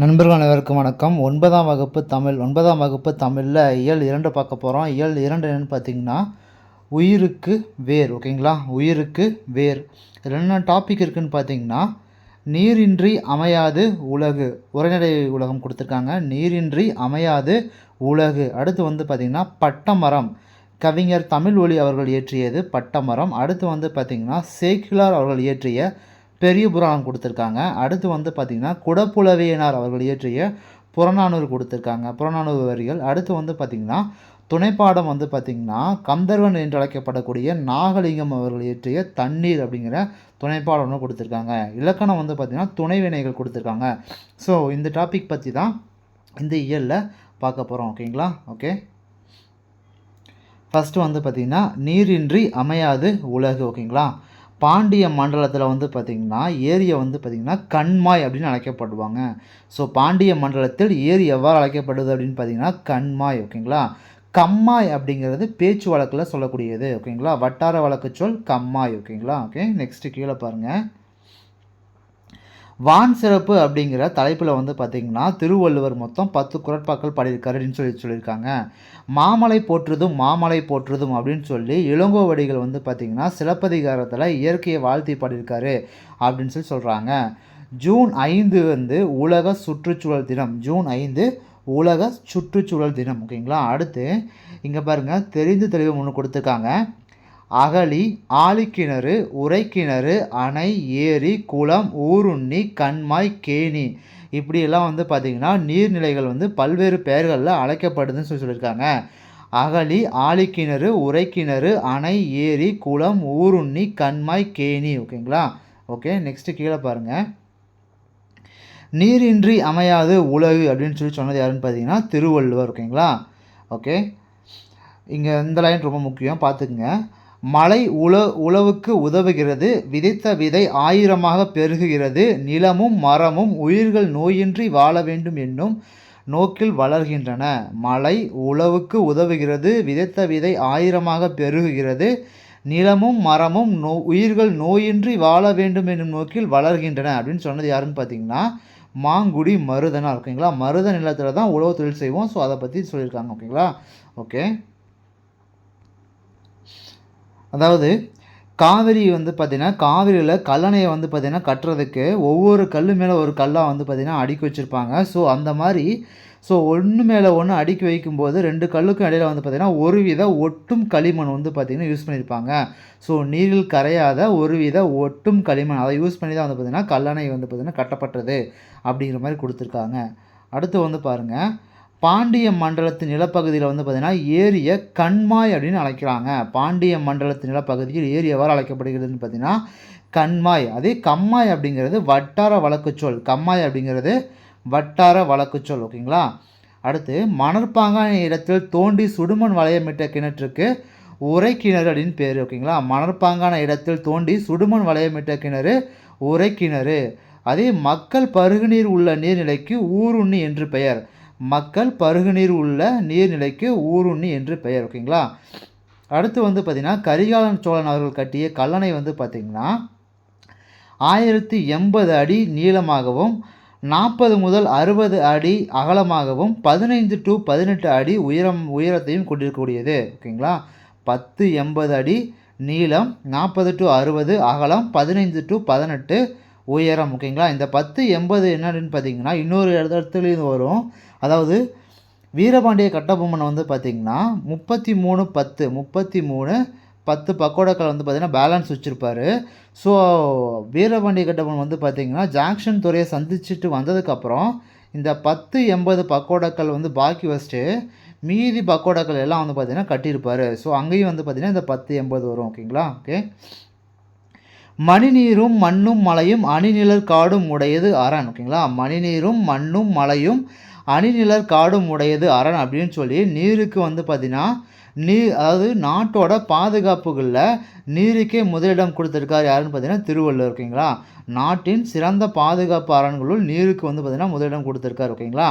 நண்பர்கள் அனைவருக்கும் வணக்கம். ஒன்பதாம் வகுப்பு தமிழ் ஒன்பதாம் வகுப்பு தமிழில் இயல் இரண்டு பார்க்க போகிறோம் இயல் இரண்டு என்னென்னு பார்த்தீங்கன்னா உயிருக்கு வேர் ஓகேங்களா? உயிருக்கு வேர். இதில் என்ன டாபிக் இருக்குதுன்னு பார்த்தீங்கன்னா நீரின்றி அமையாது உலகு. உரைநடை உலகம் கொடுத்துருக்காங்க. நீரின்றி அமையாது உலகு. அடுத்து வந்து பார்த்திங்கன்னா பட்டமரம். கவிஞர் தமிழ் ஒளி அவர்கள் இயற்றியது பட்டமரம். அடுத்து வந்து பார்த்திங்கன்னா சேக்கிலார் அவர்கள் இயற்றிய பெரிய புராணம் கொடுத்துருக்காங்க. அடுத்து வந்து பார்த்திங்கன்னா குடப்புலவியனார் அவர்கள் இயற்றிய புறநானூறு கொடுத்துருக்காங்க. புறநானூறு வரிகள். அடுத்து வந்து பார்த்திங்கன்னா துணைப்பாடம் வந்து பார்த்திங்கன்னா கந்தர்வன் என்று அழைக்கப்படக்கூடிய நாகலிங்கம் அவர்கள் இயற்றிய தண்ணீர் அப்படிங்கிற துணைப்பாடம் ஒன்று கொடுத்துருக்காங்க. இலக்கணம் வந்து பார்த்திங்கன்னா துணைவினைகள் கொடுத்துருக்காங்க. ஸோ இந்த டாபிக் பற்றி தான் இந்த இயலில் பார்க்க போகிறோம் ஓகேங்களா ஓகே ஃபஸ்ட்டு வந்து பார்த்திங்கன்னா நீரின்றி அமையாது உலகு. ஓகேங்களா பாண்டிய மண்டலத்தில் வந்து பார்த்திங்கன்னா ஏரியை வந்து பார்த்திங்கன்னா கண்மாய் அப்படின்னு அழைக்கப்படுவாங்க. ஸோ பாண்டிய மண்டலத்தில் ஏரி எவ்வாறு அழைக்கப்படுது அப்படின்னு பார்த்திங்கன்னா கண்மாய் ஓகேங்களா? கம்மாய் அப்படிங்கிறது பேச்சு வழக்கில் சொல்லக்கூடியது ஓகேங்களா? வட்டார வழக்கு சொல் கம்மாய் ஓகேங்களா? ஓகே நெக்ஸ்ட்டு கீழே பாருங்கள் வான் சிறப்பு அப்படிங்கிற தலைப்பில் வந்து பார்த்திங்கன்னா திருவள்ளுவர் மொத்தம் பத்து குரட்பாக்கள் பாடியிருக்காரு அப்படின்னு சொல்லி சொல்லியிருக்காங்க. மாமலை போற்றுதும் மாமலை போற்றுதும் அப்படின்னு சொல்லி இளங்கோவடிகள் வந்து பார்த்திங்கன்னா சிலப்பதிகாரத்தில் இயற்கையை வாழ்த்தி பாடியிருக்காரு அப்படின்னு சொல்லி சொல்கிறாங்க ஜூன் ஐந்து வந்து உலக சுற்றுச்சூழல் தினம். ஜூன் ஐந்து உலக சுற்றுச்சூழல் தினம் ஓகேங்களா? அடுத்து இங்கே பாருங்கள் தெரிந்து தெளிவு ஒன்று கொடுத்துருக்காங்க. அகழி ஆழிக்கிணறு உரைக்கிணறு அணை ஏரி குளம் ஊருண்ணி கண்மாய் கேணி. இப்படியெல்லாம் வந்து பார்த்திங்கன்னா நீர்நிலைகள் வந்து பல்வேறு பெயர்களில் அழைக்கப்படுதுன்னு சொல்லி சொல்லியிருக்காங்க. அகழி ஆழிக்கிணறு உரைக்கிணறு அணை ஏரி குளம் ஊருண்ணி கண்மாய் கேணி. ஓகேங்களா? ஓகே நெக்ஸ்ட்டு கீழே பாருங்கள் நீரின்றி அமையாது உலகு அப்படின்னு சொல்லி சொன்னது யாருன்னு பார்த்தீங்கன்னா திருவள்ளுவர். ஓகேங்களா? ஓகே. இங்கே இந்த லைன் ரொம்ப முக்கியம். பார்த்துக்குங்க. மழை உழ உழவுக்கு உதவுகிறது. விதைத்த விதை ஆயிரமாக பெருகுகிறது. நிலமும் மரமும் உயிர்கள் நோயின்றி வாழ வேண்டும் என்னும் நோக்கில் வளர்கின்றன. மழை உழவுக்கு உதவுகிறது. விதைத்த விதை ஆயிரமாக பெருகுகிறது. நிலமும் மரமும் நோ உயிர்கள் நோயின்றி வாழ வேண்டும் என்னும் நோக்கில் வளர்கின்றன. அப்படின்னு சொன்னது யாருன்னு பார்த்தீங்கன்னா மாங்குடி மருதனா ஓகேங்களா? மருத நிலத்தில் தான் உழவு தொழில் செய்வோம். ஸோ அதை பற்றி சொல்லியிருக்காங்க. ஓகேங்களா? ஓகே. அதாவது காவிரி வந்து பார்த்திங்கன்னா காவிரியில் கல்லணையை வந்து பார்த்திங்கன்னா கட்டுறதுக்கு ஒவ்வொரு கல் மேலே ஒரு கல்லாக வந்து பார்த்திங்கன்னா அடுக்கி வச்சுருப்பாங்க. ஸோ அந்த மாதிரி ஸோ ஒன்று மேலே ஒன்று அடுக்கி வைக்கும்போது ரெண்டு கல்லுக்கும் இடையில் வந்து பார்த்திங்கன்னா ஒரு வித ஒட்டும் களிமண் வந்து பார்த்திங்கன்னா யூஸ் பண்ணியிருப்பாங்க ஸோ நீரில் கரையாத ஒரு வித ஒட்டும் களிமண் அதை யூஸ் பண்ணி தான் வந்து பார்த்திங்கன்னா கல்லணை வந்து பார்த்திங்கன்னா கட்டப்பட்டது அப்படிங்கிற மாதிரி கொடுத்துருக்காங்க. அடுத்து வந்து பாருங்கள் பாண்டிய மண்டலத்து நிலப்பகுதியில் வந்து பார்த்திங்கன்னா ஏரியை கண்மாய் அப்படின்னு அழைக்கிறாங்க. பாண்டிய மண்டலத்து நிலப்பகுதியில் ஏரி எவ்வாறு அழைக்கப்படுகிறதுன்னு பார்த்திங்கன்னா கண்மாய். அதே கம்மாய் அப்படிங்கிறது வட்டார வழக்குச்சொல் கம்மாய் அப்படிங்கிறது வட்டார வழக்குச்சொல் ஓகேங்களா? அடுத்து மணற்பாங்கான இடத்தில் தோண்டி சுடுமண் வளையமிட்ட கிணற்றுக்கு உரை கிணறு அப்படின்னு பேர் ஓகேங்களா? மணற்பாங்கான இடத்தில் தோண்டி சுடுமண் வளையமிட்ட கிணறு உரை கிணறு அதே மக்கள் பருகுநீர் உள்ள நீர்நிலைக்கு ஊருண்ணி என்று பெயர். மக்கள் பருகுநீர் உள்ள நீர்நிலைக்கு ஊருண்ணி என்று பெயர் ஓகேங்களா? அடுத்து வந்து பார்த்திங்கன்னா கரிகாலன் சோழன் அவர்கள் கட்டிய கல்லணை வந்து பார்த்திங்கன்னா ஆயிரத்தி எண்பது அடி நீளமாகவும் நாற்பது முதல் அறுபது அடி அகலமாகவும் பதினைந்து டு பதினெட்டு அடி உயரம் உயரத்தையும் கொண்டிருக்கக்கூடியது ஓகேங்களா? பத்து எண்பது அடி நீளம் நாற்பது டு அறுபது அகலம் பதினைந்து டு பதினெட்டு உயரம் ஓகேங்களா? இந்த பத்து எண்பது என்னன்னு பார்த்தீங்கன்னா இன்னொரு இடத்துலேருந்து வரும். அதாவது வீரபாண்டிய கட்டபொம்மன் வந்து பார்த்திங்கன்னா முப்பத்தி மூணு பத்து முப்பத்தி மூணு பத்து பக்கோடாக்கள் வந்து பார்த்திங்கன்னா பேலன்ஸ் வச்சுருப்பார். ஸோ வீரபாண்டிய கட்டபொம்மன் வந்து பார்த்திங்கன்னா ஜாங்ஷன் துறையை சந்திச்சுட்டு வந்ததுக்கப்புறம் இந்த பத்து எண்பது பக்கோடாக்கள் வந்து பாக்கி வச்சுட்டு மீதி பக்கோடாக்கள் எல்லாம் வந்து பார்த்திங்கன்னா கட்டியிருப்பார். ஸோ அங்கேயும் வந்து பார்த்திங்கன்னா இந்த பத்து எண்பது வரும் ஓகேங்களா ஓகே மணிநீரும் மண்ணும் மலையும் அணிநிழல் காடும் உடையது அரண் ஓகேங்களா மணிநீரும் மண்ணும் மலையும் அணிநிழல் காடும் உடையது அரண் அப்படின்னு சொல்லி நீருக்கு வந்து பார்த்திங்கன்னா நீர் அதாவது நாட்டோட பாதுகாப்புகளில் நீருக்கே முதலிடம் கொடுத்துருக்காரு யாருன்னு பார்த்தீங்கன்னா திருவள்ளுவர் ஓகேங்களா? நாட்டின் சிறந்த பாதுகாப்பு அரண்களுள் நீருக்கு வந்து பார்த்திங்கன்னா முதலிடம் கொடுத்துருக்காரு ஓகேங்களா?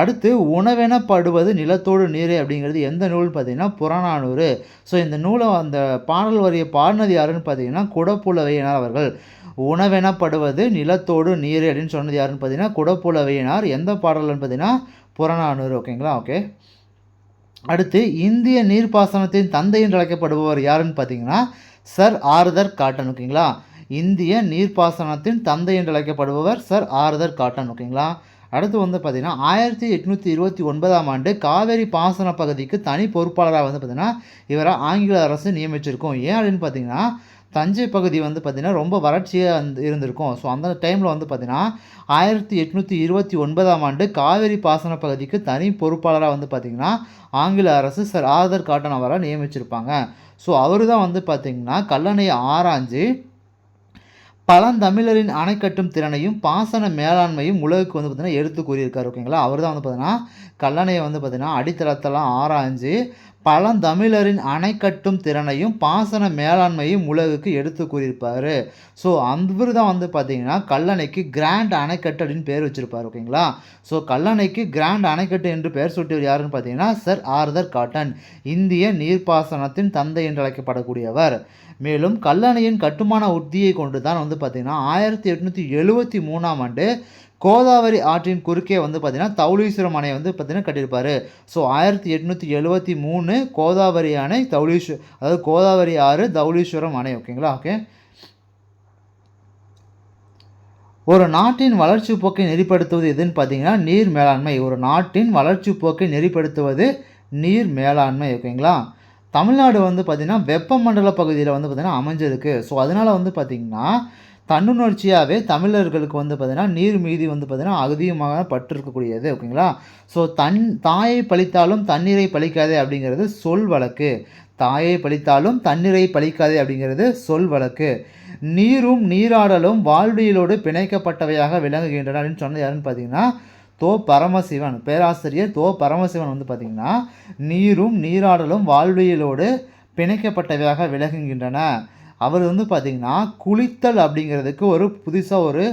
அடுத்து உணவெனப்படுவது நிலத்தோடு நீரே அப்படிங்கிறது எந்த நூல் பார்த்தீங்கன்னா புறநானூறு. ஸோ இந்த நூலை அந்த பாடல் வரியை பாடினது யாருன்னு பார்த்தீங்கன்னா குடப்புலவையினர் அவர்கள். உணவெனப்படுவது நிலத்தோடு நீர் அப்படின்னு சொன்னது யாருன்னு பார்த்தீங்கன்னா குடப்புலவையினார். எந்த பாடல்னு பார்த்தீங்கன்னா புறநானூறு. ஓகேங்களா ஓகே அடுத்து இந்திய நீர்ப்பாசனத்தின் தந்தை என்று அழைக்கப்படுபவர் யாருன்னு பார்த்தீங்கன்னா சர் ஆர்தர் காட்டன். ஓகேங்களா இந்திய நீர்ப்பாசனத்தின் தந்தை என்று அழைக்கப்படுபவர் சர் ஆர்தர் காட்டன். ஓகேங்களா அடுத்து வந்து பார்த்திங்கன்னா ஆயிரத்தி எட்நூற்றி இருபத்தி ஒன்பதாம் ஆண்டு காவேரி பாசன பகுதிக்கு தனி பொறுப்பாளராக வந்து பார்த்திங்கன்னா இவரை ஆங்கில அரசு நியமிச்சிருக்கும். ஏன் அப்படின்னு பார்த்தீங்கன்னா தஞ்சை பகுதி வந்து பார்த்திங்கன்னா ரொம்ப வறட்சியாக வந்து இருந்திருக்கும். ஸோ அந்த டைமில் வந்து பார்த்திங்கன்னா ஆயிரத்தி எட்நூற்றி இருபத்தி ஒன்பதாம் ஆண்டு காவேரி பாசன பகுதிக்கு தனி பொறுப்பாளராக வந்து பார்த்திங்கன்னா ஆங்கில அரசு சர் ஆதர் காட்டன் அவரை நியமிச்சிருப்பாங்க. ஸோ அவர் தான் வந்து பார்த்திங்கன்னா கல்லணையை ஆராய்ஞ்சு பழந்தமிழரின் அணைக்கட்டும் திறனையும் பாசன மேலாண்மையும் உலகுக்கு வந்து பார்த்திங்கன்னா எடுத்து கூறியிருக்காரு ஓகேங்களா அவர் தான் வந்து பார்த்திங்கன்னா கல்லணையை வந்து பார்த்திங்கன்னா அடித்தளத்தெல்லாம் ஆராய்ஞ்சு பழந்தமிழரின் அணை கட்டும் திறனையும் பாசன மேலாண்மையும் உலகுக்கு எடுத்து கூறியிருப்பார். ஸோ அவர் தான் வந்து பார்த்தீங்கன்னா கல்லணைக்கு கிராண்ட் அணைக்கட்டு அப்படின்னு பேர் வச்சுருப்பார் ஓகேங்களா ஸோ கல்லணைக்கு கிராண்ட் அணைக்கட்டு என்று பெயர் சூட்டியவர் யாருன்னு பார்த்தீங்கன்னா சர் ஆர்தர் காட்டன் இந்திய நீர்ப்பாசனத்தின் தந்தை என்று அழைக்கப்படக்கூடியவர். மேலும் கல்லணையின் கட்டுமான உத்தியை கொண்டு தான் வந்து பார்த்திங்கன்னா ஆயிரத்தி எட்நூற்றி எழுபத்தி மூணாம் ஆண்டு கோதாவரி ஆற்றின் குறுக்கே வந்து பார்த்திங்கன்னா தௌலீஸ்வரம் அணை வந்து பார்த்திங்கன்னா கட்டியிருப்பார். ஸோ ஆயிரத்தி எட்நூற்றி எழுபத்தி மூணு கோதாவரி அணை தௌலீஸ்வர் அதாவது கோதாவரி ஆறு தௌலீஸ்வரம் அணை ஓகேங்களா ஓகே ஒரு நாட்டின் வளர்ச்சி போக்கை நெறிப்படுத்துவது எதுன்னு பார்த்தீங்கன்னா நீர் மேலாண்மை. ஒரு நாட்டின் வளர்ச்சி போக்கை நெறிப்படுத்துவது நீர் மேலாண்மை ஓகேங்களா தமிழ்நாடு வந்து பார்த்திங்கன்னா வெப்பமண்டல பகுதியில் வந்து பார்த்திங்கன்னா அமைஞ்சிருக்கு. ஸோ அதனால் வந்து பார்த்திங்கன்னா தன்னுணர்ச்சியாகவே தமிழர்களுக்கு வந்து பார்த்திங்கன்னா நீர் மீதி வந்து பார்த்திங்கன்னா அதிகமாக பற்று இருக்கக்கூடியது ஓகேங்களா? ஸோ தன் தாயை பழித்தாலும் தண்ணீரை பழிக்காதே அப்படிங்கிறது சொல் வழக்கு. தாயை பழித்தாலும் தண்ணீரை பழிக்காதே அப்படிங்கிறது சொல் வழக்கு. நீரும் நீராடலும் வாழ்வியலோடு பிணைக்கப்பட்டவையாக விளங்குகின்றன அப்படின்னு சொன்னது யாருன்னு பார்த்தீங்கன்னா தோ பரமசிவன் பேராசிரியர் தோ பரமசிவன் வந்து பார்த்திங்கன்னா நீரும் நீராடலும் வாழ்வியலோடு பிணைக்கப்பட்டவையாக விளங்குகின்றன. அவர் வந்து பார்த்திங்கன்னா குளித்தல் அப்படிங்கிறதுக்கு ஒரு புதுசாக ஒரு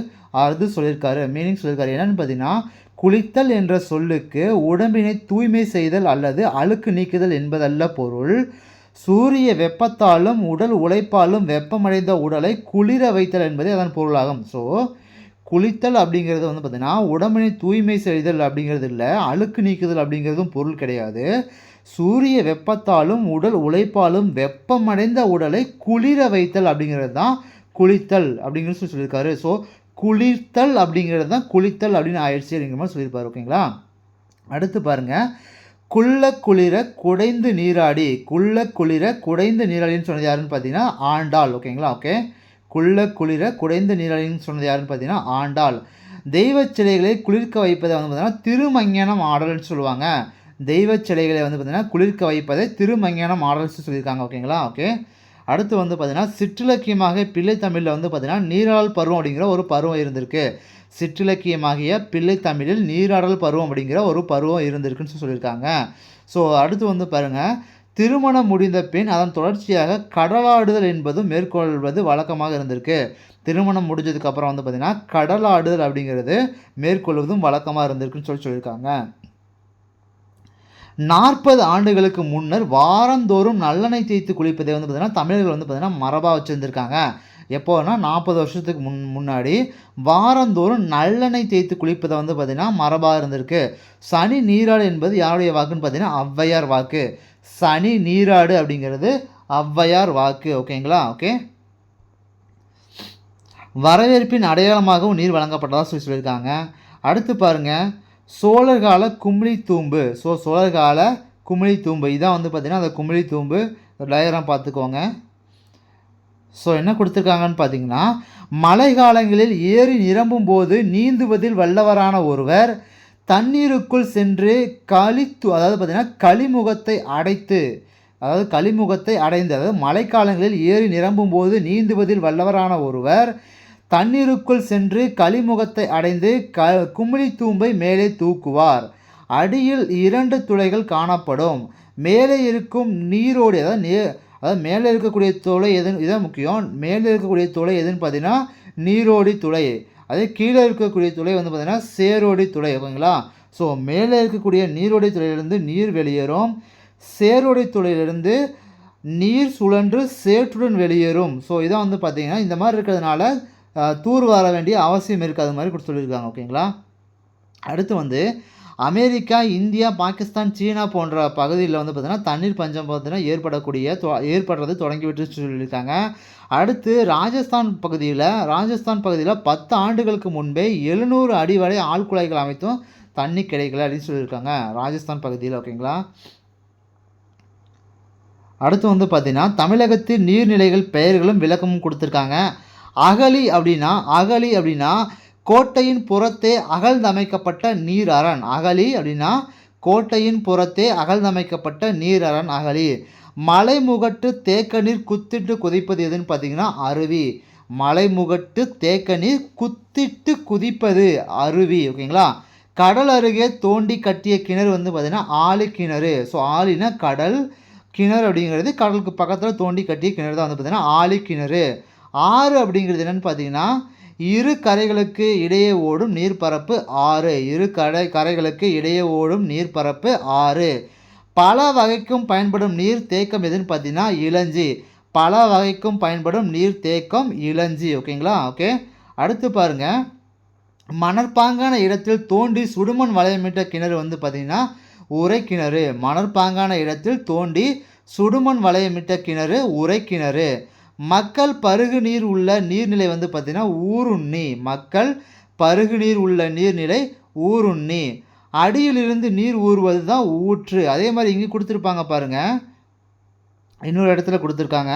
அது சொல்லியிருக்காரு மீனிங் சொல்லியிருக்காரு. என்னென்னு பார்த்தீங்கன்னா குளித்தல் என்ற சொல்லுக்கு உடம்பினை தூய்மை செய்தல் அல்லது அழுக்கு நீக்குதல் என்பதல்ல பொருள். சூரிய வெப்பத்தாலும் உடல் உழைப்பாலும் வெப்பமடைந்த உடலை குளிர வைத்தல் என்பதே அதன் பொருளாகும். ஸோ குளித்தல் அப்படிங்கிறது வந்து பார்த்திங்கன்னா உடம்பினை தூய்மை செய்தல் அப்படிங்கிறது இல்லை அழுக்கு நீக்குதல் அப்படிங்கிறதும் பொருள் கிடையாது. சூரிய வெப்பத்தாலும் உடல் உழைப்பாலும் வெப்பமடைந்த உடலை குளிர வைத்தல் அப்படிங்கிறது தான் குளித்தல் அப்படிங்கிறது சொல்லி சொல்லியிருக்காரு. ஸோ குளிர்த்தல் அப்படிங்கிறது தான் குளித்தல் அப்படின்னு ஆயிடுச்சு அப்படிங்கிற மாதிரி சொல்லியிருப்பாரு ஓகேங்களா அடுத்து பாருங்கள் குள்ள குளிர குடைந்து நீராடி குள்ள குளிர குடைந்து நீராடின்னு சொன்னது யாருன்னு பார்த்தீங்கன்னா ஆண்டாள் ஓகேங்களா ஓகே குள்ள குளிர குடைந்து நீராடின்னு சொன்னது யாருன்னு பார்த்தீங்கன்னா ஆண்டாள். தெய்வ சிலைகளை குளிர்க்க வைப்பதை வந்து பார்த்தீங்கன்னா திருமங்கனம் ஆடல்னு சொல்லுவாங்க. தெய்வ சிலைகளை வந்து பார்த்திங்கன்னா குளிர்க்க வைப்பதை திருமங்கனம் ஆடல்ஸ் சொல்லியிருக்காங்க ஓகேங்களா? ஓகே. அடுத்து வந்து பார்த்திங்கன்னா சிற்றிலக்கியமாக பிள்ளை தமிழில் வந்து பார்த்திங்கன்னா நீராடல் பருவம் அப்படிங்கிற ஒரு பருவம் இருந்திருக்கு. சிற்றிலக்கியமாகிய பிள்ளை தமிழில் நீராடல் பருவம் அப்படிங்கிற ஒரு பருவம் இருந்திருக்குன்னு சொல்லியிருக்காங்க. ஸோ அடுத்து வந்து பாருங்கள் திருமணம் முடிந்த பின் அதன் தொடர்ச்சியாக கடலாடுதல் என்பதும் மேற்கொள்வது வழக்கமாக இருந்திருக்கு. திருமணம் முடிஞ்சதுக்கப்புறம் வந்து பார்த்திங்கன்னா கடலாடுதல் அப்படிங்கிறது மேற்கொள்வதும் வழக்கமாக இருந்திருக்குன்னு சொல்லி சொல்லியிருக்காங்க. நாற்பது ஆண்டுகளுக்கு முன்னர் வாரந்தோறும் நல்லெண்ணெய் தேய்த்து குளிப்பதை வந்து பார்த்திங்கன்னா தமிழர்கள் வந்து பார்த்திங்கன்னா மரபாக வச்சுருந்துருக்காங்க. எப்போதுனா நாற்பது வருஷத்துக்கு முன் முன்னாடி வாரந்தோறும் நல்லெண்ணெய் தேய்த்து குளிப்பதை வந்து பார்த்திங்கன்னா மரபாக இருந்திருக்கு. சனி நீராடு என்பது யாருடைய வாக்குன்னு பார்த்தீங்கன்னா ஔவையார் வாக்கு. சனி நீராடு அப்படிங்கிறது ஔவையார் வாக்கு. ஓகேங்களா? ஓகே. வரவேற்பின் அடையாளமாகவும் நீர் வழங்கப்பட்டதாக சொல்லி சொல்லியிருக்காங்க. அடுத்து பாருங்கள் சோழர்கால குமிழி தூம்பு. ஸோ சோழர்கால குமிழி தூம்பு. இதான் வந்து பார்த்திங்கன்னா அந்த குமிழி தூம்பு. டயக்ராம் பார்த்துக்கோங்க. ஸோ என்ன கொடுத்துருக்காங்கன்னு பார்த்தீங்கன்னா மழை காலங்களில் ஏறி நிரம்பும் போது நீந்துவதில் வல்லவரான ஒருவர் தண்ணீருக்குள் சென்று களித்து அதாவது பார்த்திங்கன்னா களிமுகத்தை அடைத்து அதாவது களிமுகத்தை அடைந்து அதாவது மழைக்காலங்களில் ஏறி நிரம்பும் போது நீந்துவதில் வல்லவரான ஒருவர் தண்ணீருக்குள் சென்று களிமுகத்தை அடைந்து க குமிழி தூம்பை மேலே தூக்குவார். அடியில் இரண்டு துளைகள் காணப்படும். மேலே இருக்கும் நீரோடு அதாவது நீர் அதாவது மேலே இருக்கக்கூடிய துளை எதுன்னு இதான் முக்கியம். மேலே இருக்கக்கூடிய துளை எதுன்னு பார்த்தீங்கன்னா நீரோடி துளை. அதே கீழே இருக்கக்கூடிய துளை வந்து பார்த்திங்கன்னா சேரோடி துளை ஓகேங்களா? ஸோ மேலே இருக்கக்கூடிய நீரோடி துளையிலிருந்து நீர் வெளியேறும். சேரோடி துளையிலிருந்து நீர் சுழன்று சேற்றுடன் வெளியேறும். ஸோ இதான் வந்து பார்த்திங்கன்னா இந்த மாதிரி இருக்கிறதுனால தூர் வர வேண்டிய அவசியம் இருக்காது மாதிரி கொடுத்து சொல்லியிருக்காங்க ஓகேங்களா? அடுத்து வந்து அமெரிக்கா இந்தியா பாகிஸ்தான் சீனா போன்ற பகுதியில் வந்து பார்த்திங்கன்னா தண்ணீர் பஞ்சம் பார்த்தீங்கன்னா ஏற்படக்கூடிய தொ- ஏற்படுறது தொடங்கிவிட்டு சொல்லியிருக்காங்க. அடுத்து ராஜஸ்தான் பகுதியில் ராஜஸ்தான் பகுதியில் பத்து ஆண்டுகளுக்கு முன்பே எழுநூறு அடி வரை ஆழ்குழாய்கள் அமைத்தும் தண்ணி கிடைக்கல அப்படின்னு சொல்லியிருக்காங்க ராஜஸ்தான் பகுதியில் ஓகேங்களா? அடுத்து வந்து பார்த்திங்கன்னா தமிழகத்தின் நீர்நிலைகள் பெயர்களும் விளக்கமும் கொடுத்துருக்காங்க. அகழி அப்படின்னா அகழி அப்படின்னா கோட்டையின் புறத்தே அகழ்ந்தமைக்கப்பட்ட நீர் அரண் அகழி அப்படின்னா கோட்டையின் புறத்தே அகழ்ந்தமைக்கப்பட்ட நீர் அரண் அகழி மலைமுகட்டு தேக்க நீர் குத்திட்டு குதிப்பது எதுன்னு பார்த்தீங்கன்னா அருவி. மலைமுகட்டு தேக்க நீர் குத்திட்டு குதிப்பது அருவி ஓகேங்களா? கடல் அருகே தோண்டி கட்டிய கிணறு வந்து பார்த்தீங்கன்னா ஆழி கிணறு. ஸோ ஆழினா கடல் கிணறு அப்படிங்கிறது கடலுக்கு பக்கத்தில் தோண்டி கட்டிய கிணறு தான் வந்து பார்த்தீங்கன்னா ஆழி கிணறு. ஆறு அப்படிங்கிறது என்னென்னு பார்த்தீங்கன்னா இரு கரைகளுக்கு இடையே ஓடும் நீர்ப்பரப்பு ஆறு. இரு கரை கரைகளுக்கு இடையே ஓடும் நீர்ப்பரப்பு ஆறு. பல வகைக்கும் பயன்படும் நீர் தேக்கம் எதுன்னு பார்த்தீங்கன்னா இளஞ்சி. பல வகைக்கும் பயன்படும் நீர் தேக்கம் இளஞ்சி. ஓகேங்களா? ஓகே. அடுத்து பாருங்க. மணற்பாங்கான இடத்தில் தோண்டி சுடுமண் வளையமிட்ட கிணறு வந்து பார்த்திங்கன்னா உரை கிணறு. மணற்பாங்கான இடத்தில் தோண்டி சுடுமண் வளையமிட்ட கிணறு உரை கிணறு. மக்கள் பருகு நீர் உள்ள நீர்நிலை வந்து பார்த்திங்கன்னா ஊருண்ணி. மக்கள் பருகு நீர் உள்ள நீர்நிலை ஊருண்ணி. அடியிலிருந்து நீர் ஊறுவது தான் ஊற்று. அதே மாதிரி இங்கே கொடுத்துருப்பாங்க பாருங்கள் இன்னொரு இடத்துல கொடுத்துருக்காங்க.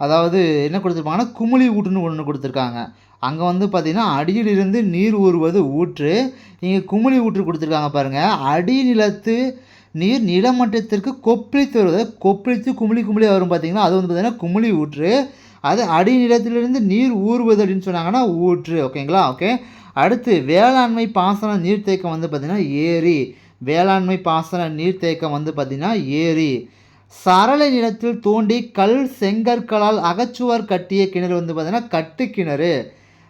அதாவது என்ன கொடுத்துருப்பாங்கன்னா குமிழி ஊட்டுன்னு ஒன்று கொடுத்துருக்காங்க. அங்கே வந்து பார்த்திங்கன்னா அடியிலிருந்து நீர் ஊறுவது ஊற்று. இங்கே குமிழி ஊற்று கொடுத்துருக்காங்க பாருங்கள் அடிநிலத்து நீர் நிலமட்டத்திற்கு கொப்பளித்து வருவது கொப்பளித்து குமிழி குமிழி வரும் பார்த்தீங்கன்னா அது வந்து பார்த்தீங்கன்னா குமிழி ஊற்று. அது அடிநிலத்திலிருந்து நீர் ஊறுவது அப்படின்னு சொன்னாங்கன்னா ஊற்று. ஓகேங்களா? ஓகே. அடுத்து வேளாண்மை பாசன நீர்த்தேக்கம் வந்து பார்த்திங்கன்னா ஏரி. வேளாண்மை பாசன நீர்த்தேக்கம் வந்து பார்த்திங்கன்னா ஏரி. சரளை நிலத்தில் தோண்டி கல் செங்கற்களால் அகச்சுவர் கட்டிய கிணறு வந்து பார்த்திங்கன்னா கட்டு கிணறு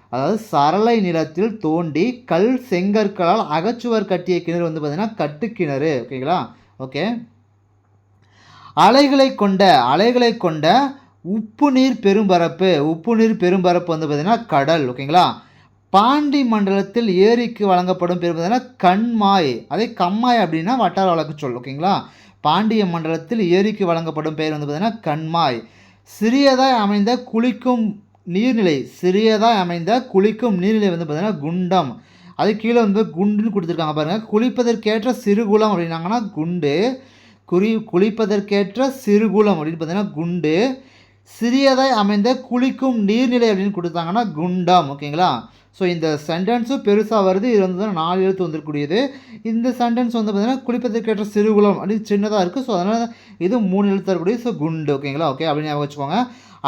அதாவது சரளை நிலத்தில் தோண்டி கல் செங்கற்களால் அகச்சுவர் கட்டிய கிணறு வந்து பார்த்திங்கன்னா கட்டு கிணறு ஓகேங்களா? ஓகே. அலைகளை கொண்ட அலைகளை கொண்ட உப்பு நீர் பெரும்பரப்பு உப்பு நீர் பெரும்பரப்பு வந்து பார்த்திங்கன்னா கடல். ஓகேங்களா? பாண்டி மண்டலத்தில் ஏரிக்கு வழங்கப்படும் பேர் பார்த்தீங்கன்னா கண்மாய். அதே கம்மாய் அப்படின்னா வட்டார வழக்கு சொல். ஓகேங்களா? பாண்டிய மண்டலத்தில் ஏரிக்கு வழங்கப்படும் பெயர் வந்து பார்த்தீங்கன்னா கண்மாய். சிறியதாய் அமைந்த குளிக்கும் நீர்நிலை சிறியதாய் அமைந்த குளிக்கும் நீர்நிலை வந்து பார்த்திங்கன்னா குண்டம். அது கீழே வந்து குண்டுன்னு கொடுத்துருக்காங்க பாருங்கள் குளிப்பதற்கேற்ற சிறுகுளம் அப்படின்னாங்கன்னா குண்டு. குறி குளிப்பதற்கேற்ற சிறுகுளம் அப்படின்னு பார்த்தீங்கன்னா குண்டு. சிறியதாய் அமைந்த குளிக்கும் நீர்நிலை அப்படின்னு கொடுத்தாங்கன்னா குண்டம். ஓகேங்களா? ஸோ இந்த சென்டென்ஸும் பெருசாக வருது. இது வந்து தான் நாலு எழுத்து வந்துருக்கூடியது இந்த சென்டென்ஸ் வந்து பார்த்தீங்கன்னா குளிப்பதற்கேற்ற சிறுகுளம் அப்படின்னு சின்னதாக இருக்குது ஸோ அதனால் இது மூணு எழுத்து இருக்கக்கூடிய ஸோ குண்டு ஓகேங்களா? ஓகே அப்படின்னு ஞாபகம் வச்சுக்கோங்க.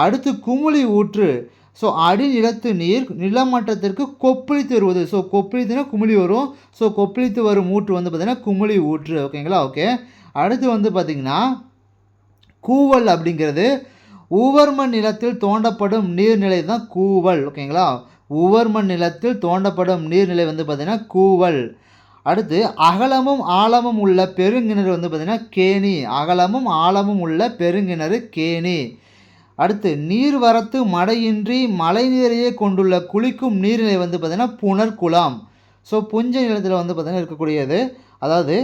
அடுத்து குமுளி ஊற்று. ஸோ அடிநிலத்து நீர் நிலமட்டத்திற்கு கொப்பளித்து வருவது. ஸோ கொப்பளித்துனா குமிழி வரும். ஸோ கொப்பளித்து வரும் ஊற்று வந்து பார்த்திங்கன்னா குமிழி ஊற்று. ஓகேங்களா? ஓகே. அடுத்து வந்து பார்த்திங்கன்னா கூவல் அப்படிங்கிறது உவர்ம நிலத்தில் தோண்டப்படும் நீர்நிலை தான் கூவல். ஓகேங்களா? உவர்மண் நிலத்தில் தோண்டப்படும் நீர்நிலை வந்து பார்த்திங்கன்னா கூவல். அடுத்து அகலமும் ஆழமும் உள்ள பெருங்கிணறு வந்து பார்த்திங்கன்னா கேணி. அகலமும் ஆழமும் உள்ள பெருங்கிணறு கேணி. அடுத்து நீர்வரத்து மடையின்றி மழைநீரையே கொண்டுள்ள குளிக்கும் நீர்நிலை வந்து பார்த்திங்கன்னா புனர்குளம். ஸோ புஞ்ச நிலத்தில் வந்து பார்த்திங்கன்னா இருக்கக்கூடியது. அதாவது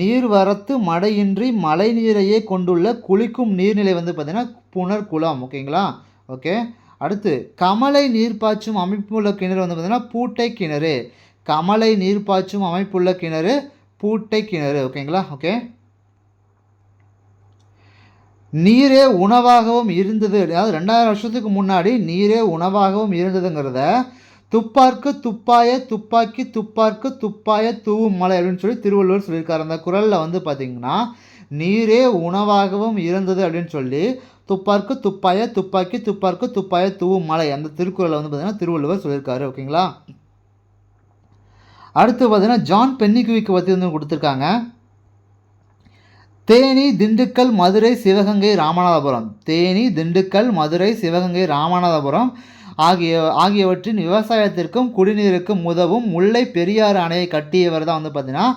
நீர்வரத்து மடையின்றி மழைநீரையே கொண்டுள்ள குளிக்கும் நீர்நிலை வந்து பார்த்திங்கன்னா புனர்குளம். ஓகேங்களா? ஓகே. அடுத்து கமலை நீர்ப்பாய்ச்சும் அமைப்புள்ள கிணறு வந்து பார்த்திங்கன்னா பூட்டை கிணறு. கமலை நீர்ப்பாய்ச்சும் அமைப்புள்ள கிணறு பூட்டை கிணறு. ஓகேங்களா ஓகே நீரே உணவாகவும் இருந்தது. அதாவது ரெண்டாயிரம் வருஷத்துக்கு முன்னாடி நீரே உணவாகவும் இருந்ததுங்கிறத துப்பார்க்கு துப்பாய துப்பாக்கி துப்பார்க்கு துப்பாய தூவு மலை அப்படின்னு சொல்லி திருவள்ளுவர் சொல்லியிருக்காரு. அந்த குரலில் வந்து பார்த்திங்கன்னா நீரே உணவாகவும் இருந்தது அப்படின்னு சொல்லி துப்பார்க்கு துப்பாய துப்பாக்கி துப்பார்க்கு துப்பாய தூவு மலை. அந்த திருக்குறளை வந்து பார்த்திங்கன்னா திருவள்ளுவர் சொல்லியிருக்காரு ஓகேங்களா? அடுத்து பார்த்தீங்கன்னா ஜான் பென்னிக்குவிக்கு பற்றி வந்து கொடுத்துருக்காங்க. தேனி திண்டுக்கல் மதுரை சிவகங்கை ராமநாதபுரம். தேனி திண்டுக்கல் மதுரை சிவகங்கை ராமநாதபுரம் ஆகிய ஆகியவற்றின் விவசாயத்திற்கும் குடிநீருக்கும் உதவும் முல்லை பெரியாறு அணையை கட்டியவர் தான் வந்து பார்த்தீங்கன்னா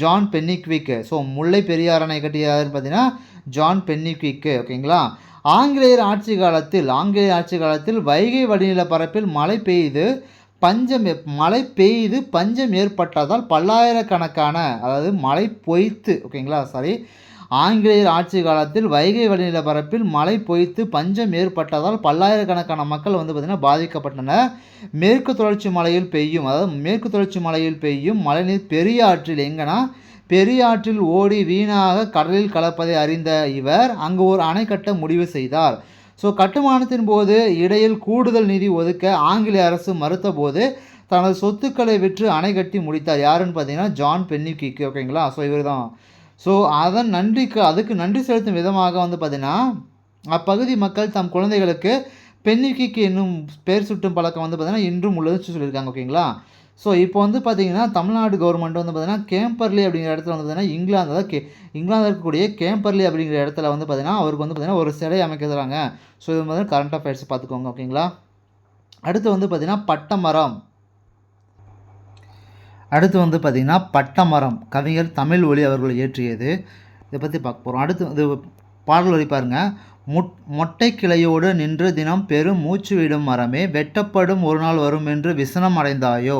John Pennycuick. So Mullai Periyar அணை கட்டியவர் பார்த்தீங்கன்னா ஜான் பென்னிக்விக்கு ஓகேங்களா? ஆங்கிலேயர் ஆட்சி காலத்தில் ஆங்கிலேயர் ஆட்சி காலத்தில் வைகை வடிநில பரப்பில் மழை பெய்து பஞ்சம் மழை பெய்து பஞ்சம் ஏற்பட்டதால் பல்லாயிரக்கணக்கான அதாவது மழை பொய்த்து ஓகேங்களா சாரி ஆங்கிலேயர் ஆட்சி காலத்தில் வைகை வடிநில பரப்பில் மழை பொய்த்து பஞ்சம் ஏற்பட்டதால் பல்லாயிரக்கணக்கான மக்கள் வந்து பார்த்திங்கன்னா பாதிக்கப்பட்டனர். மேற்கு தொடர்ச்சி மலையில் பெய்யும் அதாவது மேற்கு தொடர்ச்சி மலையில் பெய்யும் மழைநீர் பெரிய ஆற்றில் எங்கன்னா பெரியாற்றில் ஓடி வீணாக கடலில் கலப்பதை அறிந்த இவர் அங்கு ஒரு அணை கட்ட முடிவு செய்தார். ஸோ கட்டுமானத்தின் போது இடையில் கூடுதல் நிதி ஒதுக்க ஆங்கிலேய அரசு மறுத்தபோது தனது சொத்துக்களை விற்று அணை கட்டி முடித்தார். யாருன்னு பார்த்தீங்கன்னா ஜான் பென்னிக்கிக்கு. ஓகேங்களா ஸோ இவர் தான் ஸோ அதன் நன்றிக்கு அதுக்கு நன்றி செலுத்தும் விதமாக வந்து பார்த்தீங்கன்னா அப்பகுதி மக்கள் தம் குழந்தைகளுக்கு பென்னிக்கிக்கு என்னும் பேர் சுட்டும் பழக்கம் வந்து பார்த்தீங்கன்னா இன்றும் உள்ளதுன்னு சொல்லியிருக்காங்க. ஓகேங்களா ஸோ இப்போ வந்து பார்த்தீங்கன்னா தமிழ்நாடு கவர்மெண்ட் வந்து பார்த்தீங்கன்னா கேம்பர்லி அப்படிங்கிற இடத்துல வந்து பார்த்தீங்கன்னா இங்கிலாந்து தான் கே இங்கிலாந்து இருக்கக்கூடிய கேம்பர்லி அப்படிங்கிற இடத்துல வந்து பார்த்தீங்கன்னா அவருக்கு வந்து பார்த்திங்கன்னா ஒரு சிலை அமைக்கிறாங்க ஸோ இது வந்து கரண்ட் அஃபேர்ஸ் பார்த்துக்கோங்க ஓகேங்களா அடுத்து வந்து பார்த்திங்கன்னா பட்டமரம். அடுத்து வந்து பார்த்திங்கன்னா பட்டமரம். கவிஞர் தமிழ் ஒளி அவர்கள் இயற்றியது. இதை பற்றி பார்க்க போகிறோம் அடுத்து இது பாடல் வரி பாருங்கள் முட் மொட்டை கிளையோடு நின்று தினம் பெரும் மூச்சு விடும் மரமே வெட்டப்படும் ஒரு நாள் வரும் என்று விசனம் அடைந்தாயோ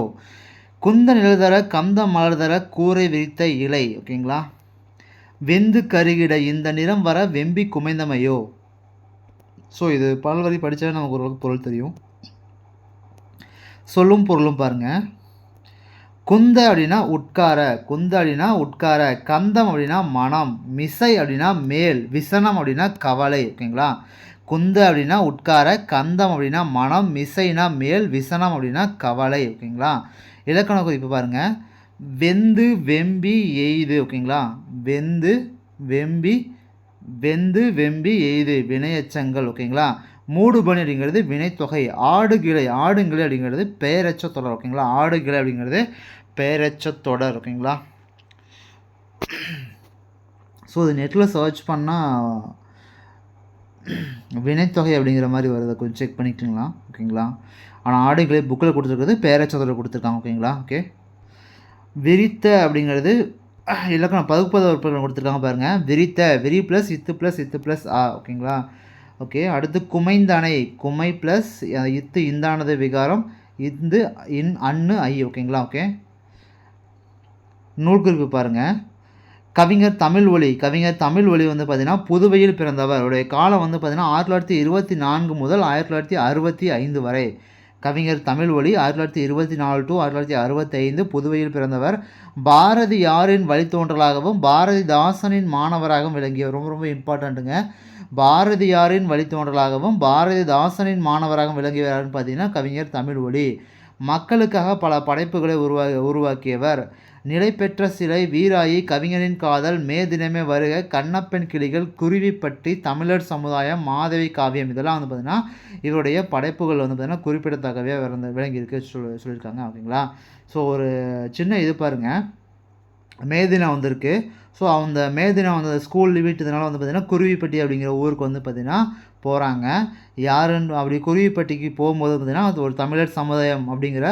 குந்த நிழல்தர கந்த மலர்தர கூரை விரித்த இலை ஓகேங்களா? வெந்து கருகிட இந்த நிறம் வர வெம்பி குமைந்தமையோ? ஸோ இது பல்வரி படித்தா நமக்கு ஓரளவுக்கு பொருள் தெரியும். சொல்லும் பொருளும் பாருங்கள் குந்த அப்படின்னா உட்கார குந்த அப்படின்னா உட்கார கந்தம் அப்படின்னா மனம் மிசை அப்படின்னா மேல் விசனம் அப்படின்னா கவலை ஓகேங்களா? குந்த அப்படின்னா உட்கார கந்தம் அப்படின்னா மனம் மிசைனா மேல் விசனம் அப்படின்னா கவலை ஓகேங்களா? இலக்கண குறிப்பு பாருங்கள் வெந்து வெம்பி எய்து ஓகேங்களா? வெந்து வெம்பி வெந்து வெம்பி எய்து வினையச்சங்கள் ஓகேங்களா? மூடுபனி அப்படிங்கிறது வினைத்தொகை. ஆடுகிளை ஆடுங்கிளை அப்படிங்கிறது பெயரச்ச தொடர் ஓகேங்களா? ஆடுகிளை அப்படிங்கிறது பெயரச்ச தொடர் ஓகேங்களா? ஸோ இது நெட்டில் சர்ச் பண்ணால் வினைத்தொகை அப்படிங்கிற மாதிரி வருது. கொஞ்சம் செக் பண்ணிக்கிங்களா ஓகேங்களா? ஆனால் ஆடுகளை புக்கில் கொடுத்துருக்குறது பெயரச்ச தொடர் கொடுத்துருக்காங்க ஓகேங்களா? ஓகே விரித்த அப்படிங்கிறது இலக்கணம் பகுப்பத உறுப்புகள் கொடுத்துருக்காங்க பாருங்கள் விரித்த விரி ப்ளஸ் இத்து ப்ளஸ் இத்து ப்ளஸ் ஆ ஓகேங்களா? ஓகே அடுத்து குமைந்தணை குமை ப்ளஸ் இத்து இந்தானது விகாரம் இந்து இன் அன்னு ஐ ஓகேங்களா ஓகே நூல்குறிப்பு பாருங்கள் கவிஞர் தமிழ் ஒளி. கவிஞர் தமிழ் ஒளி வந்து பார்த்தீங்கன்னா புதுவையில் பிறந்தவர். அவருடைய காலம் வந்து பார்த்திங்கன்னா ஆயிரத்தி தொள்ளாயிரத்தி இருபத்தி நான்கு முதல் ஆயிரத்தி தொள்ளாயிரத்தி அறுபத்தி ஐந்து வரை. கவிஞர் தமிழ் ஒளி ஆயிரத்தி தொள்ளாயிரத்தி இருபத்தி நாலு டு ஆயிரத்தி தொள்ளாயிரத்தி அறுபத்தி ஐந்து புதுவையில் பிறந்தவர். பாரதியாரின் வழித்தோன்றலாகவும் பாரதிதாசனின் மாணவராகவும் விளங்கியவர். ரொம்ப ரொம்ப இம்பார்ட்டண்ட்டுங்க பாரதியாரின் வழித்தோன்றலாகவும் பாரதிதாசனின் மாணவராகவும் விளங்கியவர்னு பார்த்தீங்கன்னா கவிஞர் தமிழ் ஒளி மக்களுக்காக பல படைப்புகளை உருவா உருவாக்கியவர். நிலைபெற்ற சிலை வீராயி கவிஞரின் காதல் மே தினமே வருக கண்ணப்பெண் கிளிகள் குருவிப்பட்டி தமிழர் சமுதாயம் மாதவி காவியம். இதெல்லாம் வந்து பார்த்திங்கன்னா இவருடைய படைப்புகள் வந்து பார்த்திங்கன்னா குறிப்பிடத்தக்கவே விளங்க விளங்கியிருக்கு சொல் சொல்லியிருக்காங்க ஓகேங்களா? ஸோ ஒரு சின்ன இது பாருங்கள் மே தினம் வந்திருக்கு. ஸோ அந்த மே தினம் வந்து ஸ்கூல் வீட்டுனால வந்து பார்த்திங்கன்னா குருவிப்பட்டி அப்படிங்கிற ஊருக்கு வந்து பார்த்திங்கன்னா போகிறாங்க யாருன்னு அப்படி குருவிப்பட்டிக்கு போகும்போது பார்த்திங்கன்னா அது ஒரு தமிழர் சமுதாயம் அப்படிங்கிற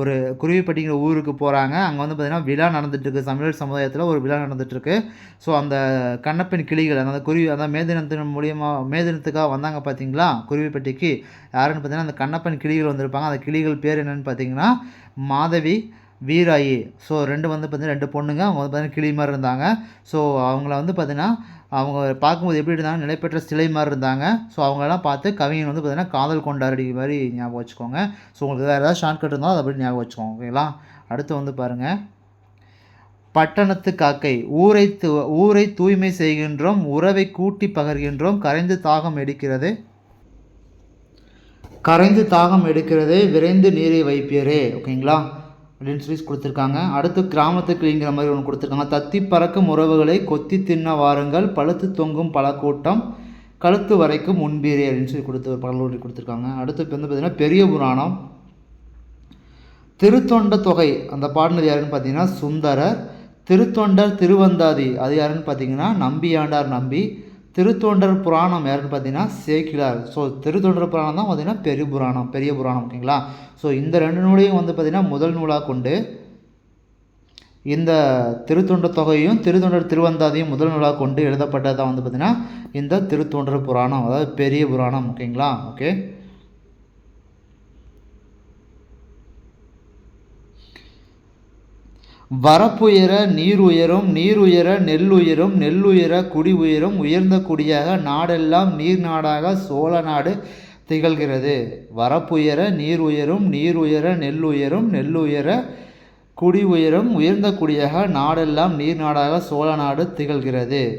ஒரு குருவிப்பட்டிங்கிற ஊருக்கு போகிறாங்க அங்கே வந்து பார்த்திங்கன்னா விழா நடந்துட்டுருக்கு. தமிழர் சமுதாயத்தில் ஒரு விழா நடந்துட்டுருக்கு. ஸோ அந்த கண்ணப்பெண் கிளிகள் அந்த குருவி அந்த மேதினத்தின் மூலியமாக மேதினத்துக்காக வந்தாங்க பார்த்தீங்களா குருவிப்பட்டிக்கு. யாருன்னு பார்த்திங்கன்னா அந்த கண்ணப்பன் கிளிகள் வந்திருப்பாங்க. அந்த கிளிகள் பேர் என்னென்னு பார்த்தீங்கன்னா மாதவி வீராயி. ஸோ ரெண்டு வந்து பார்த்தீங்கன்னா ரெண்டு பொண்ணுங்க. அவங்க வந்து பார்த்தீங்கன்னா கிளி மாதிரி இருந்தாங்க. ஸோ அவங்கள வந்து பார்த்திங்கன்னா அவங்க பார்க்கும்போது எப்படி இருந்தாங்க நிலைப்பெற்ற சிலை மாதிரி இருந்தாங்க. ஸோ அவங்களெல்லாம் பார்த்து கவிஞன் வந்து பார்த்தீங்கன்னா காதல் கொண்டாடி மாதிரி ஞாபகம் வச்சுக்கோங்க. ஸோ உங்களுக்கு வேறு ஏதாவது ஷார்ட்கட் இருந்தாலும் அதை அப்படி ஞாபகம் வச்சுக்கோங்க ஓகேங்களா அடுத்து வந்து பாருங்கள் பட்டணத்து காக்கை. ஊரை து ஊரை தூய்மை செய்கின்றோம் உறவை கூட்டி பகர்கின்றோம் கரைந்து தாகம் எடுக்கிறது. கரைந்து தாகம் எடுக்கிறதே விரைந்து நீரை வைப்பீரே ஓகேங்களா அப்படின்னு சொல்லி கொடுத்துருக்காங்க. அடுத்து கிராமத்து கிளிங்கிற மாதிரி ஒன்று கொடுத்துருக்காங்க. தத்தி பறக்கும் உறவுகளை கொத்தி தின்ன வாருங்கள் பழுத்து தொங்கும் பல கூட்டம் கழுத்து வரைக்கும் முன்பீரே அப்படின்னு சொல்லி கொடுத்து ஒரு படலூரி கொடுத்துருக்காங்க. அடுத்து இப்போ வந்து பார்த்திங்கன்னா பெரிய புராணம். திருத்தொண்ட தொகை அந்த பாடினது யாருன்னு பார்த்தீங்கன்னா சுந்தரர். திருத்தொண்டர் திருவந்தாதி அது யாருன்னு பார்த்தீங்கன்னா நம்பியாண்டார் நம்பி. திருத்தொண்டர் புராணம் யாருன்னு பார்த்தீங்கன்னா சேக்கிலார் ஸோ திருத்தொண்டர் புராணம் தான் பார்த்தீங்கன்னா பெரிய புராணம் பெரிய புராணம் ஓகேங்களா ஸோ இந்த ரெண்டு நூலையும் வந்து பார்த்திங்கன்னா முதல் நூலாக கொண்டு இந்த திருத்தொண்டர் தொகையும் திருத்தொண்டர் திருவந்தாதையும் முதல் நூலாக கொண்டு எழுதப்பட்டதான் வந்து பார்த்திங்கன்னா இந்த திருத்தொண்டர் புராணம் அதாவது பெரிய புராணம் ஓகேங்களா ஓகே வரப்புயர நீர் உயரும் நீர் உயர நெல் உயரும் நெல் உயர குடி உயரும் உயர்ந்த குடியாக நாடெல்லாம் நீர் நாடாக சோழ நாடு திகழ்கிறது. வரப்புயர நீர் உயரும் நீர் உயர நெல் உயரும் நெல் உயர குடி உயரும் உயர்ந்த குடியாக நாடெல்லாம் நீர் நாடாக சோழ நாடு திகழ்கிறது.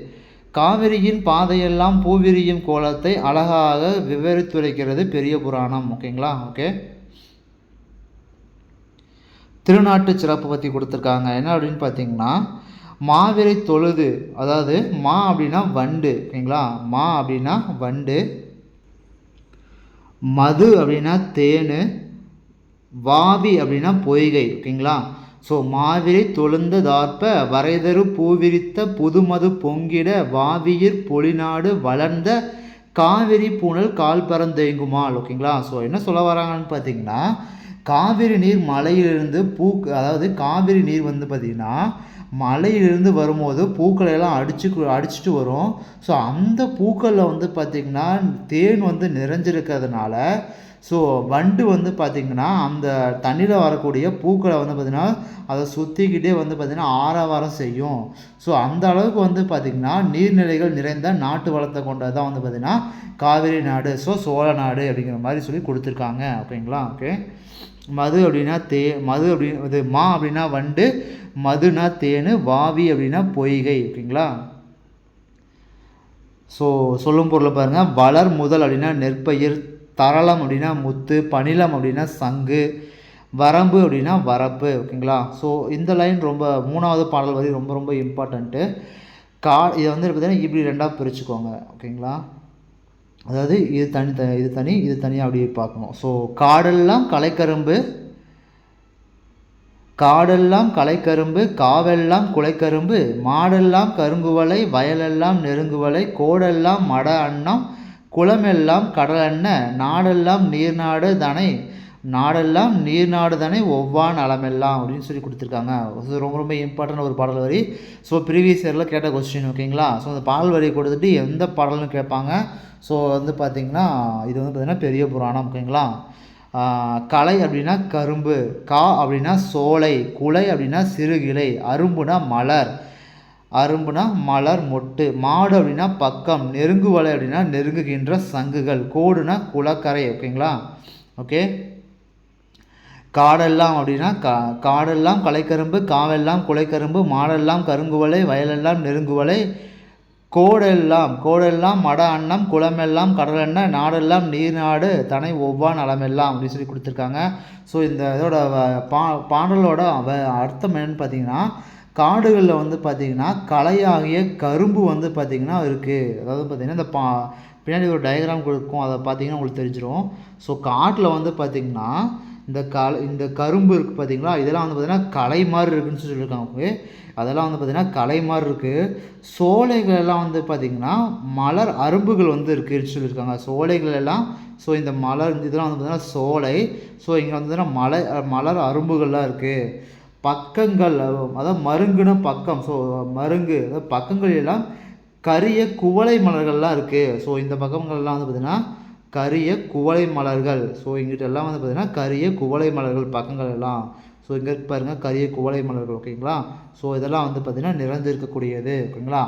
காவிரியின் பாதையெல்லாம் பூவிரியும் கோலத்தை அழகாக விவரித்துரைக்கிறது பெரிய புராணம். ஓகேங்களா? ஓகே. திருநாட்டு சிறப்பு பற்றி கொடுத்துருக்காங்க. என்ன அப்படின்னு பார்த்தீங்கன்னா மாவிரை தொழுது அதாவது மா அப்படின்னா வண்டு ஓகேங்களா? மா அப்படின்னா வண்டு மது அப்படின்னா தேனு வாவி அப்படின்னா பொய்கை ஓகேங்களா? ஸோ மாவிரை தொழுந்த தார்ப்ப வரைதரு பூவிரித்த புதுமது பொங்கிட வாவியிற் பொலிநாடு வளர்ந்த காவிரி பூனல் கால் பரந்தேங்குமால் ஓகேங்களா? ஸோ என்ன சொல்ல வராங்கன்னு பார்த்தீங்கன்னா காவிரி நீர் மலையிலிருந்து பூ அதாவது காவிரி நீர் வந்து பார்த்திங்கன்னா மலையிலிருந்து வரும்போது பூக்களை எல்லாம் அடிச்சு அடிச்சுட்டு வரும். ஸோ அந்த பூக்களில் வந்து பார்த்திங்கன்னா தேன் வந்து நிறைஞ்சிருக்கிறதுனால ஸோ வண்டு வந்து பார்த்திங்கன்னா அந்த தண்ணியில் வரக்கூடிய பூக்களை வந்து பார்த்திங்கன்னா அதை சுற்றிக்கிட்டே வந்து பார்த்திங்கன்னா ஆரவாரம் செய்யும். ஸோ அந்த அளவுக்கு வந்து பார்த்திங்கன்னா நீர்நிலைகள் நிறைந்த நாட்டு வளத்தை கொண்டது தான் வந்து பார்த்திங்கன்னா காவிரி நாடு. ஸோ சோழ நாடு அப்படிங்கிற மாதிரி சொல்லி கொடுத்துருக்காங்க. ஓகேங்களா? ஓகே மது அப்படின்னா தே மது அப்படின்னு இது மா அப்படின்னா வண்டு மதுனா தேனு வாவி அப்படின்னா பொய்கை ஓகேங்களா? ஸோ சொல்லும் பொருளை பாருங்கள் வளர் முதல் அப்படின்னா நெற்பயிர் தரளம் அப்படின்னா முத்து பணிலம் அப்படின்னா சங்கு வரம்பு அப்படின்னா வரப்பு ஓகேங்களா? ஸோ இந்த லைன் ரொம்ப மூணாவது பாடல் வரி ரொம்ப ரொம்ப இம்பார்ட்டண்ட்டு கா இதை வந்து பார்த்தீங்கன்னா இப்படி ரெண்டாக பிரிச்சுக்கோங்க ஓகேங்களா? அதாவது இது தனி த இது தனி இது தனியாக அப்படியே பார்க்கணும். ஸோ காடெல்லாம் கலைக்கரும்பு காடெல்லாம் கலைக்கரும்பு காவெல்லாம் குலைக்கரும்பு மாடெல்லாம் கருங்குவலை வயலெல்லாம் நெருங்குவலை கோடெல்லாம் மட அன்னம் குளமெல்லாம் கடல் அண்ண நாடெல்லாம் நீர்நாடு தனை நாடெல்லாம் நீர்நாடு தானே ஒவ்வான் நலமெல்லாம் அப்படின்னு சொல்லி கொடுத்துருக்காங்க. ரொம்ப ரொம்ப இம்பார்ட்டன்ட் ஒரு பாடல் வரி. ஸோ ப்ரீவியஸ் இயரில் கேட்ட கொஸ்டின் ஓகேங்களா ஸோ அந்த பாடல் வரி கொடுத்துட்டு எந்த பாடலும் கேட்பாங்க? ஸோ வந்து பார்த்திங்கன்னா இது வந்து பார்த்திங்கன்னா பெரிய புராணம் ஓகேங்களா களை அப்படின்னா கரும்பு கா அப்படின்னா சோலை குலை அப்படின்னா சிறுகிளை அரும்புனா மலர் அரும்புனா மலர் மொட்டு மாடு அப்படின்னா பக்கம் நெருங்குவலை அப்படின்னா நெருங்குகின்ற சங்குகள் கோடுனா குளக்கரை ஓகேங்களா ஓகே காடெல்லாம் அப்படின்னா கா காடெல்லாம் கலைக்கரும்பு காவெல்லாம் குலைக்கரும்பு மாடெல்லாம் கருங்குவலை வயலெல்லாம் நெருங்குவலை கோடெல்லாம் கோடெல்லாம் மட அன்னம் குளமெல்லாம் கடலெண்ணெய் நாடெல்லாம் நீர்நாடு தனை ஒவ்வா நலமெல்லாம் அப்படின்னு சொல்லி கொடுத்துருக்காங்க. ஸோ இந்த இதோட பா பாடலோட அர்த்தம் என்னன்னு பார்த்தீங்கன்னா காடுகளில் வந்து பார்த்திங்கன்னா கலையாகிய கரும்பு வந்து பார்த்திங்கன்னா இருக்குது அதாவது பார்த்திங்கன்னா இந்த பா பின்னாடி ஒரு டயக்ராம் கொடுக்கும். அதை பார்த்திங்கன்னா உங்களுக்கு தெரிஞ்சிடும் ஸோ காட்டில் வந்து பார்த்திங்கன்னா இந்த கல இந்த கரும்பு இருக்குது பார்த்தீங்களா இதெல்லாம் வந்து பார்த்திங்கன்னா கலை மாதிரி இருக்குதுன்னு சொல்லியிருக்காங்க. அதெல்லாம் வந்து பார்த்திங்கன்னா கலை மாதிரி இருக்குது சோலைகள் எல்லாம் வந்து பார்த்திங்கன்னா மலர் அரும்புகள் வந்து இருக்குதுன்னு சொல்லியிருக்காங்க. சோலைகள் எல்லாம் ஸோ இந்த மலர் இதெல்லாம் வந்து பார்த்திங்கன்னா சோலை. ஸோ இங்கே வந்து மலை மலர் அரும்புகள்லாம் இருக்குது பக்கங்கள் அதாவது மருங்குன பக்கம் ஸோ மருங்கு அதாவது பக்கங்கள் எல்லாம் கரிய குவளை மலர்கள்லாம் இருக்குது ஸோ இந்த பக்கங்கள்லாம் வந்து பார்த்திங்கன்னா கரிய குவளை மலர்கள். ஸோ எங்கிட்ட எல்லாம் வந்து பார்த்திங்கன்னா கரிய குவளை மலர்கள் பக்கங்கள் எல்லாம். ஸோ இங்கே பாருங்கள் கரிய குவளை மலர்கள் ஓகேங்களா? ஸோ இதெல்லாம் வந்து பார்த்திங்கன்னா நிறைஞ்சிருக்கக்கூடியது ஓகேங்களா?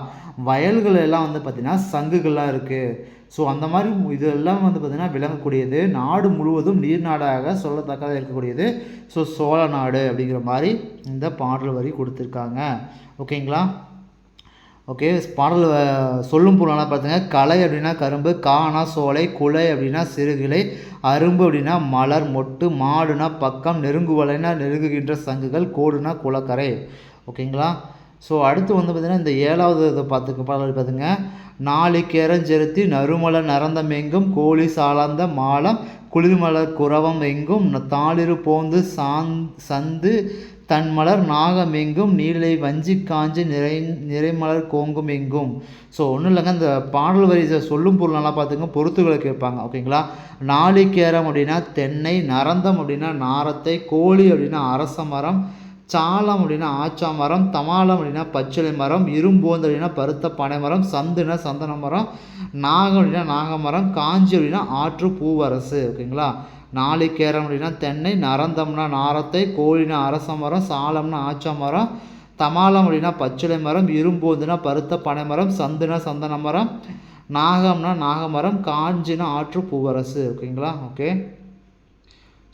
வயல்கள் எல்லாம் வந்து பார்த்திங்கன்னா சங்குகள்லாம் இருக்குது ஸோ அந்த மாதிரி இதெல்லாம் வந்து பார்த்திங்கன்னா விளங்கக்கூடியது. நாடு முழுவதும் நீர்நாடாக சொல்லத்தக்கதாக இருக்கக்கூடியது. ஸோ சோழ நாடு அப்படிங்கிற மாதிரி இந்த பாடல் வரி கொடுத்துருக்காங்க. ஓகேங்களா? ஓகே பாடல் சொல்லும் பொருளாக பார்த்துங்க கலை அப்படின்னா கரும்பு காணா சோலை குலை அப்படின்னா சிறுகிளை அரும்பு அப்படின்னா மலர் மொட்டு மாடுனா பக்கம் நெருங்குவலைனா நெருங்குகின்ற சங்குகள் கோடுனா குளக்கரை. ஓகேங்களா? ஸோ அடுத்து வந்து பார்த்திங்கன்னா இந்த ஏழாவது இதை பார்த்துக்க பாடல் பார்த்துங்க. நாலு கேரஞ்செருத்தி நறுமலர் நரந்தம் எங்கும் கோழி சாலந்த மாலம் குளிர்மலர் குரவம் எங்கும் தாளிரு போந்து சாந் சந்து தன் மலர் நாகம் எங்கும் நீலை வஞ்சி காஞ்சி நிறை நிறைமலர் கோங்கும் எங்கும். ஸோ ஒன்றும் இல்லைங்க இந்த பாடல் வரி சொல்லும் பொருள் நல்லா பார்த்துங்க பொருத்துகளை கேட்பாங்க ஓகேங்களா? நாளிக்கேரம் அப்படின்னா தென்னை நரந்தம் அப்படின்னா நாரத்தை கோழி அப்படின்னா அரச மரம் சாலம் அப்படின்னா ஆச்சா மரம் தமாலம் அப்படின்னா பச்சிலை மரம் இரும்போந்து அப்படின்னா பருத்த பனை மரம் சந்துனா சந்தன மரம் நாகம் அப்படின்னா நாகமரம் காஞ்சி அப்படின்னா ஆற்று பூவரசு ஓகேங்களா? நாளிக்கேரம் அப்படின்னா தென்னை நரந்தம்னா நாரத்தை கோழினா அரச மரம் சாலம்னா ஆச்சா மரம் தமாலம் அப்படின்னா பச்சிலை மரம் இரும்போந்துனா பருத்த பனை மரம் சந்துனா சந்தன மரம் நாகம்னா நாகமரம் காஞ்சினா ஆற்று பூவரசு ஓகேங்களா? ஓகே.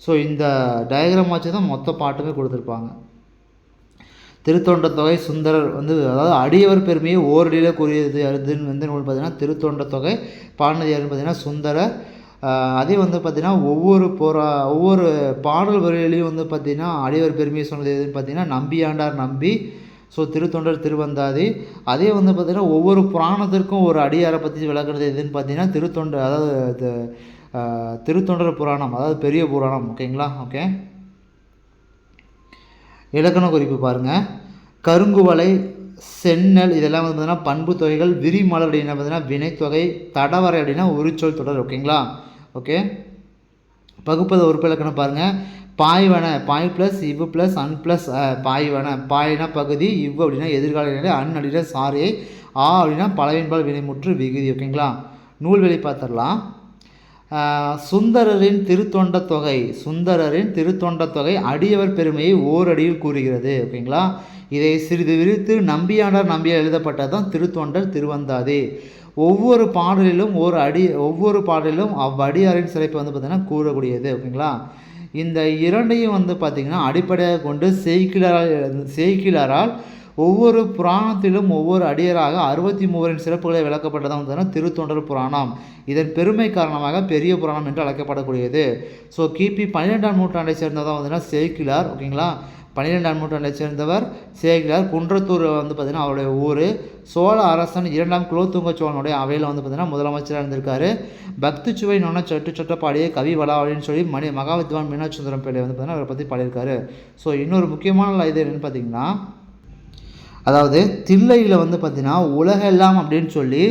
ஸோ இந்த டயக்ராம் வச்சு தான் மொத்த பாட்டுமே கொடுத்துருப்பாங்க. திருத்தொண்டத்தொகை சுந்தரர் வந்து அதாவது அடியவர் பெருமையை ஓரடியில் கூறியது அதுன்னு வந்து நூல் பார்த்திங்கன்னா திருத்தொண்ட தொகை பாடினது யாருன்னு பார்த்தீங்கன்னா சுந்தரர். அதே வந்து பார்த்திங்கன்னா ஒவ்வொரு போரா ஒவ்வொரு பாடல் வரிகளையும் வந்து பார்த்திங்கன்னா அடியவர் பெருமையை சொன்னது எதுன்னு பார்த்திங்கன்னா நம்பியாண்டார் நம்பி. ஸோ திருத்தொண்டர் திருவந்தாதி. அதே வந்து பார்த்திங்கன்னா ஒவ்வொரு புராணத்திற்கும் ஒரு அடியாரை பற்றி விளக்குறது எதுன்னு பார்த்திங்கன்னா திருத்தொண்டர் அதாவது திருத்தொண்டர் புராணம் அதாவது பெரிய புராணம் ஓகேங்களா ஓகே இலக்கண குறிப்பு பாருங்கள் கருங்குவலை சென்னல் இதெல்லாம் வந்து பார்த்தீங்கன்னா பண்பு தொகைகள் விரிமலர் அப்படின்னா பார்த்தீங்கன்னா வினைத்தொகை தடவரை அப்படின்னா உரிச்சொல் தொடர் ஓகேங்களா ஓகே பகுப்பது உறுப்பு இலக்கணம் பாருங்கள் பாய்வன பாய் ப்ளஸ் இவ்வு ப்ளஸ் அன் ப்ளஸ் பாய்வன. பாய்னா பகுதி இவ்வு அப்படின்னா எதிர்கால நிலை அன் அப்படின்னா சாரியை ஆ அப்படின்னா பலவின்பால் வினைமுற்று விகுதி ஓகேங்களா நூல்வெளி பார்த்துடலாம். சுந்தரரின் திருத்தொண்ட தொகை சுந்தரரின் திருத்தொண்ட தொகை அடியவர் பெருமையை ஓரடியில் கூறுகிறது ஓகேங்களா? இதை சிறிது விரித்து நம்பியாண்டார் நம்பியார் எழுதப்பட்டது தான் திருத்தொண்டர் திருவந்தாதி. ஒவ்வொரு பாடலிலும் ஒரு அடி ஒவ்வொரு பாடலிலும் அவ்வடியாரின் சிறப்பு வந்து பார்த்திங்கன்னா கூறக்கூடியது ஓகேங்களா? இந்த இரண்டையும் வந்து பார்த்திங்கன்னா அடிப்படையாக கொண்டு செய்கிலாரால் செய்கிலாரால் ஒவ்வொரு புராணத்திலும் ஒவ்வொரு அடியராக அறுபத்தி மூவரின் சிறப்புகளை விளக்கப்பட்டதான் வந்து திருத்தொண்டர் புராணம். இதன் பெருமை காரணமாக பெரிய புராணம் என்று அழைக்கப்படக்கூடியது. ஸோ கிபி பன்னிரெண்டாம் நூற்றாண்டை சேர்ந்ததான் வந்து சேக்கிலார் ஓகேங்களா? பன்னிரெண்டாம் நூற்றாண்டை சேர்ந்தவர் சேகிலார். குன்றத்தூர் வந்து பார்த்திங்கன்னா அவருடைய ஊர். சோழ அரசன் இரண்டாம் குலோத்துங்க சோழனுடைய அவையில் வந்து பார்த்திங்கன்னா முதலமைச்சராக இருந்திருக்காரு. பக்தி சுவை நோன சட்டு சட்ட பாடிய கவி வளாவளின்னு சொல்லி மணி மகாவித்வான் மீனாட்சுந்தரம் பிள்ளை வந்து பார்த்திங்கன்னா அவரை பற்றி பாடியிருக்காரு. ஸோ இன்னொரு முக்கியமான இது என்னென்னு பார்த்தீங்கன்னா அதாவது தில்லையில் வந்து பார்த்திங்கன்னா உலகெல்லாம் அப்படின்னு சொல்லி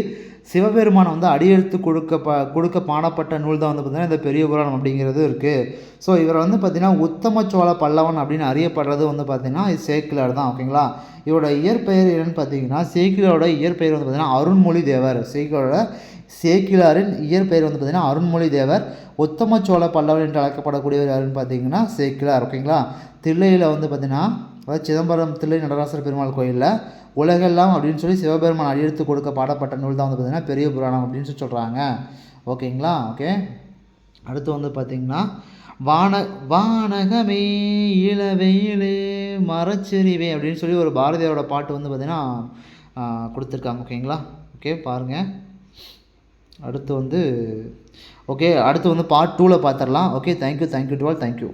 சிவபெருமானை வந்து அடியெடுத்து கொடுக்க ப கொடுக்க பாடப்பட்ட நூல் தான் வந்து பார்த்திங்கன்னா இந்த பெரிய புராணம் அப்படிங்கிறது இருக்குது ஸோ இவரை வந்து பார்த்திங்கன்னா உத்தம சோழ பல்லவன் அப்படின்னு அறியப்படுறது வந்து பார்த்திங்கன்னா இது சேக்கிலார் தான் ஓகேங்களா இவரோட இயற்பெயர் என்னென்னு பார்த்தீங்கன்னா சேக்கிலாரோட இயற்பெயர் வந்து பார்த்திங்கன்னா அருண்மொழி தேவர் சேக்கிலோட சேக்கிலாரின் இயற்பெயர் வந்து பார்த்திங்கன்னா அருண்மொழி தேவர் உத்தம சோழ பல்லவன் என்று அழைக்கப்படக்கூடியவர் யாருன்னு பார்த்தீங்கன்னா சேக்கிலார் ஓகேங்களா தில்லையில் வந்து பார்த்திங்கன்னா அதாவது சிதம்பரம் தில்லை நடராசர் பெருமாள் கோயிலில் உலகெல்லாம் அப்படின்னு சொல்லி சிவபெருமான் அடியெடுத்து கொடுக்க பாடப்பட்ட நூல் தான் வந்து பார்த்திங்கன்னா பெரிய புராணம் அப்படின்னு சொல்லி சொல்கிறாங்க ஓகேங்களா? ஓகே. அடுத்து வந்து பார்த்திங்கன்னா வான வானகமே இளவெயிலே மரச்செறிவே அப்படின்னு சொல்லி ஒரு பாரதியாரோட பாட்டு வந்து பார்த்திங்கன்னா கொடுத்துருக்காங்க. ஓகேங்களா? ஓகே பாருங்கள் அடுத்து வந்து ஓகே அடுத்து வந்து பார்ட் டூவில் பார்த்துடலாம் okay thank you thank you டுவால் thank you